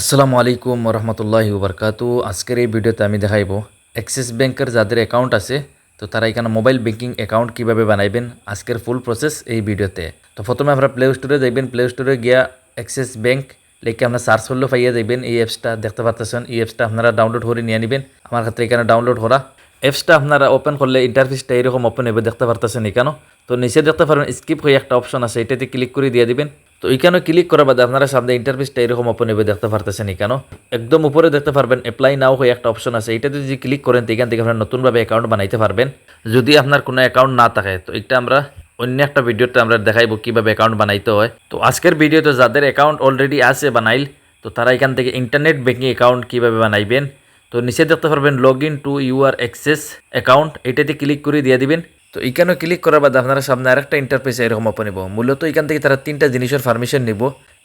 আসসালামু আলাইকুম রহমতুল্লাহি বরকাতু আজকের এই ভিডিওতে আমি দেখাইব, অ্যাক্সিস ব্যাংকের যাদের অ্যাকাউন্ট আছে, তো তারা এখানে মোবাইল ব্যাংকিং অ্যাকাউন্ট কীভাবে বানাইবেন, আজকের ফুল প্রসেস এই ভিডিওতে। তো প্রথমে আপনারা প্লে স্টোরে যাইবেন প্লে স্টোরে গিয়া অ্যাক্সিস ব্যাংক লিখে আপনার সার্চ করলে পাইয়া যাইবেন, এই অ্যাপসটা দেখতে পারতেছেন, এই অ্যাপসটা আপনারা ডাউনলোড করে নিয়ে নেবেন। আমার ক্ষেত্রে এখানে ডাউনলোড করা অ্যাপসটা আপনারা ওপেন করলে ইন্টারফেসটা এরকম ওপেন হবে দেখতে পারতেছেন এখানেও। তো নিচে দেখতে পারবেন স্কিপ হয়ে একটা অপশন আছে, এটাতে ক্লিক করে দিয়ে দিবেন। তো এখানে ক্লিক করার বাদে আপনারা সামনে ইন্টারফেসটা এরকম ওপেন হবে দেখতে পারতেছেন এখানেও একদম উপরে দেখতে পারবেন অ্যাপ্লাই নাও হয়ে একটা অপশন আছে। এটাতে যদি ক্লিক করেন, তো এখান থেকে আপনারা নতুনভাবে অ্যাকাউন্ট বানাইতে পারবেন। যদি আপনার কোনো অ্যাকাউন্ট না থাকে, তো এটা আমরা অন্য একটা ভিডিওতে আমরা দেখাইবো কীভাবে অ্যাকাউন্ট বানাইতে হয়। তো আজকের ভিডিওতে যাদের অ্যাকাউন্ট অলরেডি আছে বানাইল, তো তারা এখান থেকে ইন্টারনেট ব্যাঙ্কিং অ্যাকাউন্ট কীভাবে বানাইবেন? তো নিচে দেখতে পারবেন log in to your access account এটাতে ক্লিক করে দিয়ে দিবেন। তো এখানেও ক্লিক করার বাদে আপনারা সামনে আরেকটা ইন্টারফেস এরকম ওপেন নিব। মূলত এখান থেকে তারা তিনটা জিনিসের পারমিশন নিব।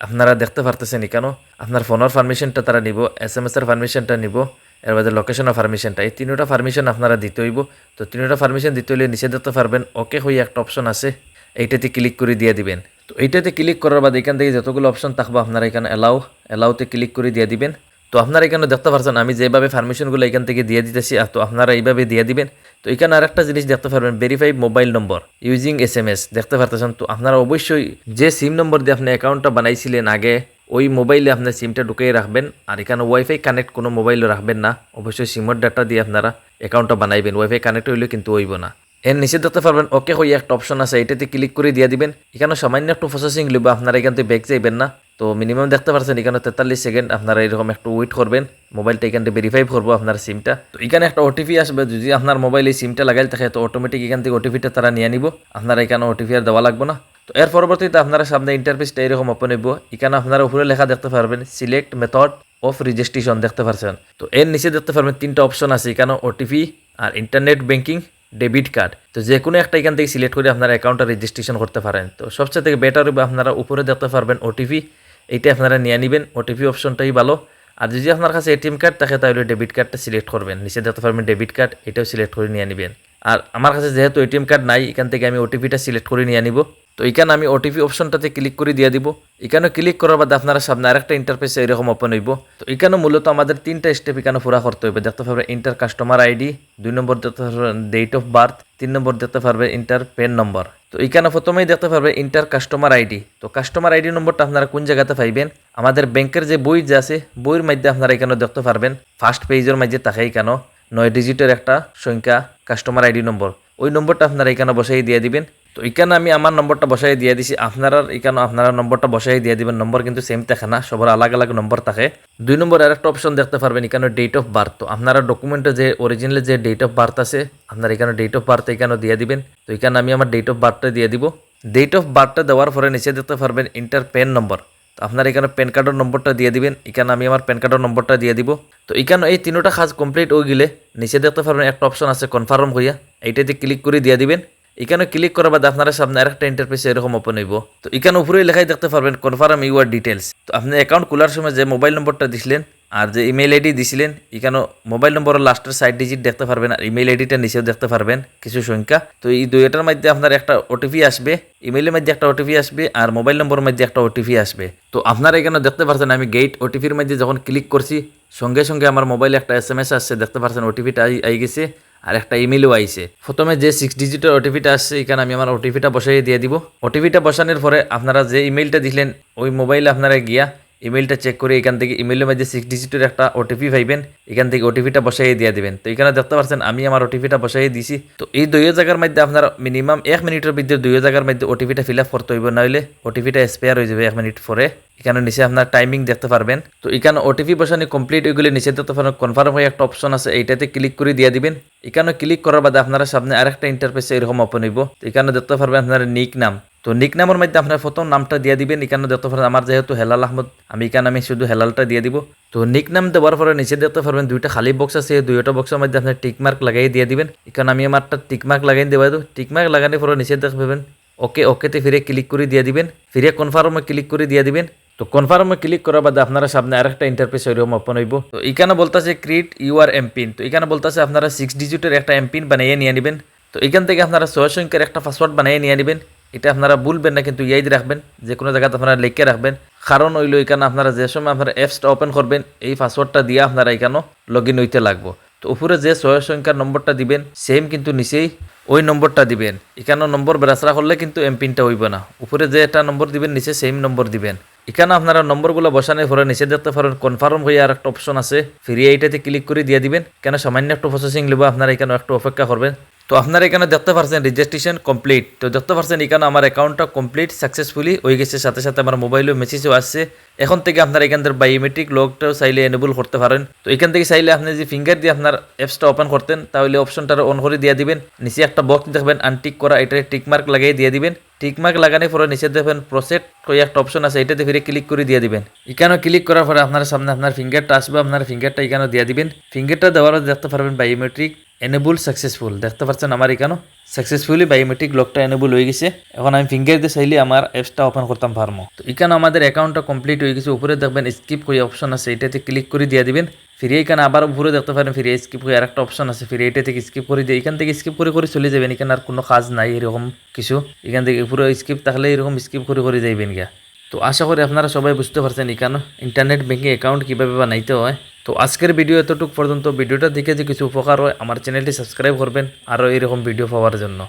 আপনারা দেখতে পারতেছেন এখানেও আপনার ফোনের পারমিশনটা তারা নিব এস এম এসের পারমিশনটা নিব, এর বাদে লোকেশনের পারমিশনটা এই তিনটা পারমিশন আপনারা দিতে হইব। তো তিনটা পারমিশন দিতে হইলে নিচে দেখতে পারবেন ওকে হয়ে একটা অপশন আছে। এইটাতে ক্লিক করে দিয়ে দিবেন। তো এইটাতে ক্লিক করার বাদে এখান থেকে যতগুলো অপশন থাকবে আপনারা এখানে অ্যালাউ অ্যালাউতে ক্লিক করে দিয়ে দিবেন। তো আপনারা এখানে দেখতে পারছেন, আমি যেভাবে পারমিশনগুলো এখান থেকে দিয়ে দিতেছি তো আপনারা এইভাবে দিয়ে দিবেন। তো এখানে আরেকটা জিনিস দেখতে পারবেন verify mobile number using S M S দেখতে পারতেছেন? তো আপনারা অবশ্যই যে সিম নম্বর দিয়ে আপনি অ্যাকাউন্টটা বানাইছিলেন আগে, ওই মোবাইলে আপনার সিমটা ঢুকিয়ে রাখবেন। আর এখানে ওয়াইফাই কানেক্ট কোনো মোবাইলও রাখবেন না। অবশ্যই সিমের ডাটা দিয়ে আপনারা অ্যাকাউন্টটা বানাইবেন। ওয়াইফাই কানেক্ট হইলে কিন্তু হইব না। এর নিচে দেখতে পারবেন ওকে হয়ে একটা অপশন আছে, এটাতে ক্লিক করে দিয়ে দিবেন। এখানে সামান্য একটু প্রসেসিং লিখব আপনারা এখান থেকে ব্যাক যাইবেন না। তো মিনিমাম দেখতে পাচ্ছেন এখানে তেতাল্লিশ সেকেন্ড আপনারা এরকম একটু ওয়েট করবেন। মোবাইলটা এখান থেকে ভেরিফাই করব আপনার সিমটা তো এখানে একটা ওটিপি আসবে, যদি আপনার মোবাইলে সিমটা লাগাই থাকে, তো অটোমেটিক এখান থেকে ওটিপিটা তারা নিয়ে নিব। আপনারা এখানে ওটিপি আর দেওয়া লাগবে না। তো এর পরবর্তীতে আপনারা সামনে ইন্টারফেসটা এরকম ওপেন হইব। এখানে আপনারা উপরে লেখা দেখতে পারবেন সিলেক্ট মেথড অফ রেজিস্ট্রেশন দেখতে পারছেন। তো এর নিচে দেখতে পারবেন তিনটা অপশন আছে, এখানে ওটিপি আর ইন্টারনেট ব্যাংকিং ডেবিট কার্ড তো যে কোনো একটা এখান থেকে সিলেক্ট করে আপনারা অ্যাকাউন্টটা রেজিস্ট্রেশন করতে পারেন। তো সবচেয়ে থেকে বেটার হবে, আপনারা উপরে দেখতে পারবেন ওটিপি এইটা আপনারা নিয়ে নেবেন। ওটিপি অপশনটাই ভালো। আর যদি আপনার কাছে এটিএম কার্ড থাকে, তাহলে ডেবিট কার্ডটা সিলেক্ট করবেন। নিচে দেখতে পারবেন ডেবিট কার্ড এটাও সিলেক্ট করে নিয়ে নেবেন। আর আমার কাছে যেহেতু এটিএম কার্ড নাই, এখান থেকে আমি ওটিপিটা সিলেক্ট করে নিয়ে নিব। তো এখানে আমি ওটিপি অপশনটাতে ক্লিক করে দিয়ে দিব। এখানে ক্লিক করার বাদে আপনারা সামনে আরেকটা ইন্টারফেসে এরকম ওপেন হইব। তো এখানে মূলত আমাদের তিনটা স্টেপ এখানে পুরা করতে হবে দেখতে পারবেন ইন্টার কাস্টমার আইডি দুই নম্বর দেখতে ডেট অফ বার্থ তিন নম্বর দেখতে পারবে ইন্টার পেন নম্বর তো এখানে প্রথমেই দেখতে পারবে ইন্টার কাস্টমার আইডি তো কাস্টমার আইডি নম্বরটা আপনারা কোন জায়গাতে পাইবেন? আমাদের ব্যাংকের যে বই যে আছে, বইয়ের মধ্যে আপনারা এখানে দেখতে পারবেন। ফার্স্ট পেজের মধ্যে থাকে কেন? নয় ডিজিটের একটা সংখ্যা কাস্টমার আইডি নম্বর ওই নম্বরটা আপনারা এখানে বসাই দিয়ে দিবেন। তো এখানে আমি আমার নম্বরটা বসাই দিয়ে দিছি। আপনারা এখানে আপনারা নম্বরটা বসাই দিয়ে দিবেন। নম্বর কিন্তু সেম থাকে না, সবার আলাগ আলাগ নম্বর থাকে। দুই নম্বর আর একটা অপশন দেখতে পারবেন, এখানে ডেট অফ বার্থ তো আপনারা ডকুমেন্টে যে অরিজিনাল যে ডেট অফ বার্থ আছে, আপনারা এখানে ডেট অফ বার্থ এখানে দিয়ে দিবেন। তো এখানে আমি আমার ডেট অফ বার্থটা দিয়ে দিব। ডেট অফ বার্থটা দেওয়ার পরে নিচে দেখতে পারবেন ইন্টার পেন নম্বর তো আপনার এখানে প্যান কার্ডের নম্বরটা দিয়ে দিবেন। এখানে আমি আমার প্যান কার্ডের নম্বরটা দিয়ে দিব। তো এখানে এই তিনোটা কাজ কমপ্লিট হয়ে গেলে নিচে দেখতে পারবেন একটা অপশন আছে কনফার্ম হইয়া এইটাতে ক্লিক করে দিয়ে দিবেন। এখানে ক্লিক করার বাদে আপনারা সামনে আরেকটা ইন্টারফেস এরকম ওপেন হইব। তো এখানে উপরে লেখাই দেখতে পারবেন কনফার্ম ইউর ডিটেলস তো আপনি অ্যাকাউন্ট খোলার সময় যে মোবাইল নম্বরটা দিছিলেন আর যে ইমেল আইডি দিছিলেন এখানে মোবাইল নম্বরের লাস্টের সাইড ডিজিট দেখতে পারবেন আর ইমেল আইডিটা নিচেও দেখতে পারবেন, কিছু সংখ্যা। তো এই দুইটার মধ্যে আপনার একটা ওটিপি আসবে ইমেলের মধ্যে একটা ওটিপি আসবে আর মোবাইল নম্বরের মধ্যে একটা ওটিপি আসবে। তো আপনারা এখানে দেখতে পাচ্ছেন আমি গেট ওটিপির মধ্যে যখন ক্লিক করছি, সঙ্গে সঙ্গে আমার মোবাইলে একটা এস এম এস আসছে দেখতে পাচ্ছেন ওটিপিটা আই গেছে। আর একটা ইমেলও আইছে। প্রথমে যে সিক্স ডিজিটের ওটিপিটা আসছে, এখানে আমি আমার ওটিপিটা বসাই দিয়ে দিব। ওটিপিটা বসানোর পরে আপনারা যে ইমেলটা দিলেন, ওই মোবাইলে আপনারা গিয়া ইমেলটা চেক করে এখান থেকে ইমেলের মধ্যে সিক্স ডিজিটের একটা ওটিপি পাইবেন, এখান থেকে ওটিপিটা বসাই দিয়ে দিবেন। তো এখানে দেখতে পাচ্ছেন, আমি আমার ওটিপিটা বসাই দিছি। তো এই দুই জায়গার মধ্যে আপনার মিনিমাম এক মিনিটের ভিতরে দুই জায়গার মধ্যে ওটিপিটা ফিল আপ করতে হইব নইলে ওটিপিটা এক্সপায়ার হয়ে যাবে এক মিনিট পরে। এখানে নিচে আপনার টাইমিং দেখতে পারবেন। তো এখানে ওটিপি বসানি কমপ্লিট হয়ে গেলে নিচে দেখতে পারবেন কনফার্ম হয়ে একটা অপশন আছে, এইটাতে ক্লিক করে দিয়ে দিবেন। এখানে ক্লিক করার বাদে আপনারা সামনে আরেকটা ইন্টারফেস এরকম ওপেন হইব। তো এখানে দেখতে পারবেন আপনার নিক নাম তো নিক নামের মধ্যে আপনার প্রথম নামটা দিয়ে দিবেন এখানে দেখতে পারেন আমার যেহেতু হেলাল আহমদ, আমি এখানে আমি শুধু হেলালটা দিয়ে দিব। তো নিক নাম দেওয়ার পরে নিচে দেখতে পারবেন দুইটা খালি বক্স আছে দুইটা বক্সের মধ্যে আপনার টিক মার্ক লাগাই দিয়ে দিবেন। এখানে আমি আমারটা টিক মার্ক লাগাই দেওয়া দেবো টিক মার্ক লাগানোর পরে নিচে দেখতে পাবেন ওকে ওকেতে ফিরে ক্লিক করে দিয়ে দিবেন। ফিরে কনফার্মে ক্লিক করে দিয়ে দিবেন। তো কনফার্মে ক্লিক করার বাদে আপনারা সামনে আরেকটা ইন্টারফেস ওইরকম ওপেন হইব। তো এখানে বলতেছে ক্রিয়েট ইউআর এমপিন তো এখানে বলতেছে আপনারা সিক্স ডিজিটের একটা এমপিন বানিয়ে নিয়ে নেবেন। তো এখান থেকে আপনারা ছয় সংখ্যার একটা পাসওয়ার্ড বানিয়ে নিয়ে নেবেন। এটা আপনারা ভুলবেন না, কিন্তু ইয়াদ রাখবেন, যে কোনো জায়গাতে আপনারা লিখে রাখবেন। কারণ হইল এখানে আপনারা যে সময় আপনারা অ্যাপসটা ওপেন করবেন, এই পাসওয়ার্ডটা দিয়ে আপনারা এখানে লগ ইন হইতে লাগবো। তো উপরে যে ছয় সংখ্যার নম্বরটা দিবেন সেম কিন্তু নিচেই ওই নম্বরটা দিবেন। এখানে নম্বর বেরাসরা করলে কিন্তু এমপিনটা হইব না। উপরে যে একটা নম্বর দিবেন, নিচে সেম নম্বর দিবেন। এখানে আপনারা নম্বরগুলো বসানোর পরে নিচে দেখতে পারেন কনফার্ম হয়ে আর একটা অপশন আছে। ফিরিয়ে এইটাতে ক্লিক করে দিয়ে দিবেন। কেন সামান্য একটু প্রসেসিং নেব আপনারা এখানে একটু অপেক্ষা করবেন। তো আপনারা এখানে দেখতে পারছেন রেজিস্ট্রেশন কমপ্লিট তো দেখতে পারছেন এখানে আমার অ্যাকাউন্টটা কমপ্লিট সাকসেসফুলি হয়ে গেছে, সাথে সাথে আমার মোবাইলেও মেসেজও আসছে। এখন থেকে আপনারা এখান থেকে বায়োমেট্রিক লগটাও চাইলে এনেবল করতে পারেন। তো এখান থেকে চাইলে আপনি যে ফিঙ্গার দিয়ে আপনার অ্যাপসটা ওপেন করতেন, তাহলে অপশনটা অন করে দিয়ে দিবেন। নিচে একটা বক্স দেখবেন আনটিক করা এটা টিকমার্ক লাগিয়ে দিয়ে দিবেন। টিকমার্ক লাগানোর পরে নিচে দেখবেন প্রসেট কই একটা অপশন আছে, এটাতে ফিরে ক্লিক করে দিয়ে দিবেন। এখানেও ক্লিক করার পরে আপনার সামনে আপনার ফিঙ্গারটা আসবে, আপনার ফিঙ্গারটা এখানেও দিয়ে দিবেন। ফিঙ্গারটা দেওয়ার দেখতে পারবেন বায়োমেট্রিক এনেবল সাকসেসফুল দেখতে পাচ্ছেন আমার এখানেও সাকসেসফুলি বায়োমেট্রিক লকটা এনেবল হয়ে গেছে। এখন আমি ফিঙ্গার দিয়ে চাইলে আমার অ্যাপসটা ওপেন করতাম পারব তো এখানে আমাদের অ্যাকাউন্টটা কমপ্লিট হয়ে গেছে। উপরে দেখবেন স্কিপ করে অপশন আছে, এটাতে ক্লিক করে দিয়ে দিবেন। ফিরে এখানে আবার উপরে দেখতে পারেন ফিরে স্কিপ করে আরেকটা অপশন আছে। ফিরে এটা থেকে স্কিপ করে দিয়ে এখান থেকে স্কিপ করে করে চলে যাবেন। এখানে আর কোনো কাজ নাই, এরকম কিছু। এখান থেকে পুরো স্কিপ থাকলে এরকম স্কিপ করে করে যাইবেন গিয়া। তো আশা করি আপনারা সবাই বুঝতে পারছেন এখানে ইন্টারনেট ব্যাঙ্কিং অ্যাকাউন্ট কীভাবে বানাইতে হয়। তো আজকের ভিডিও এতটুকু পর্যন্ত। ভিডিওটা দেখে যে কিছু উপকার হয়, আমার চ্যানেলটি সাবস্ক্রাইব করবেন। আরও এরকম ভিডিও পাওয়ার জন্য।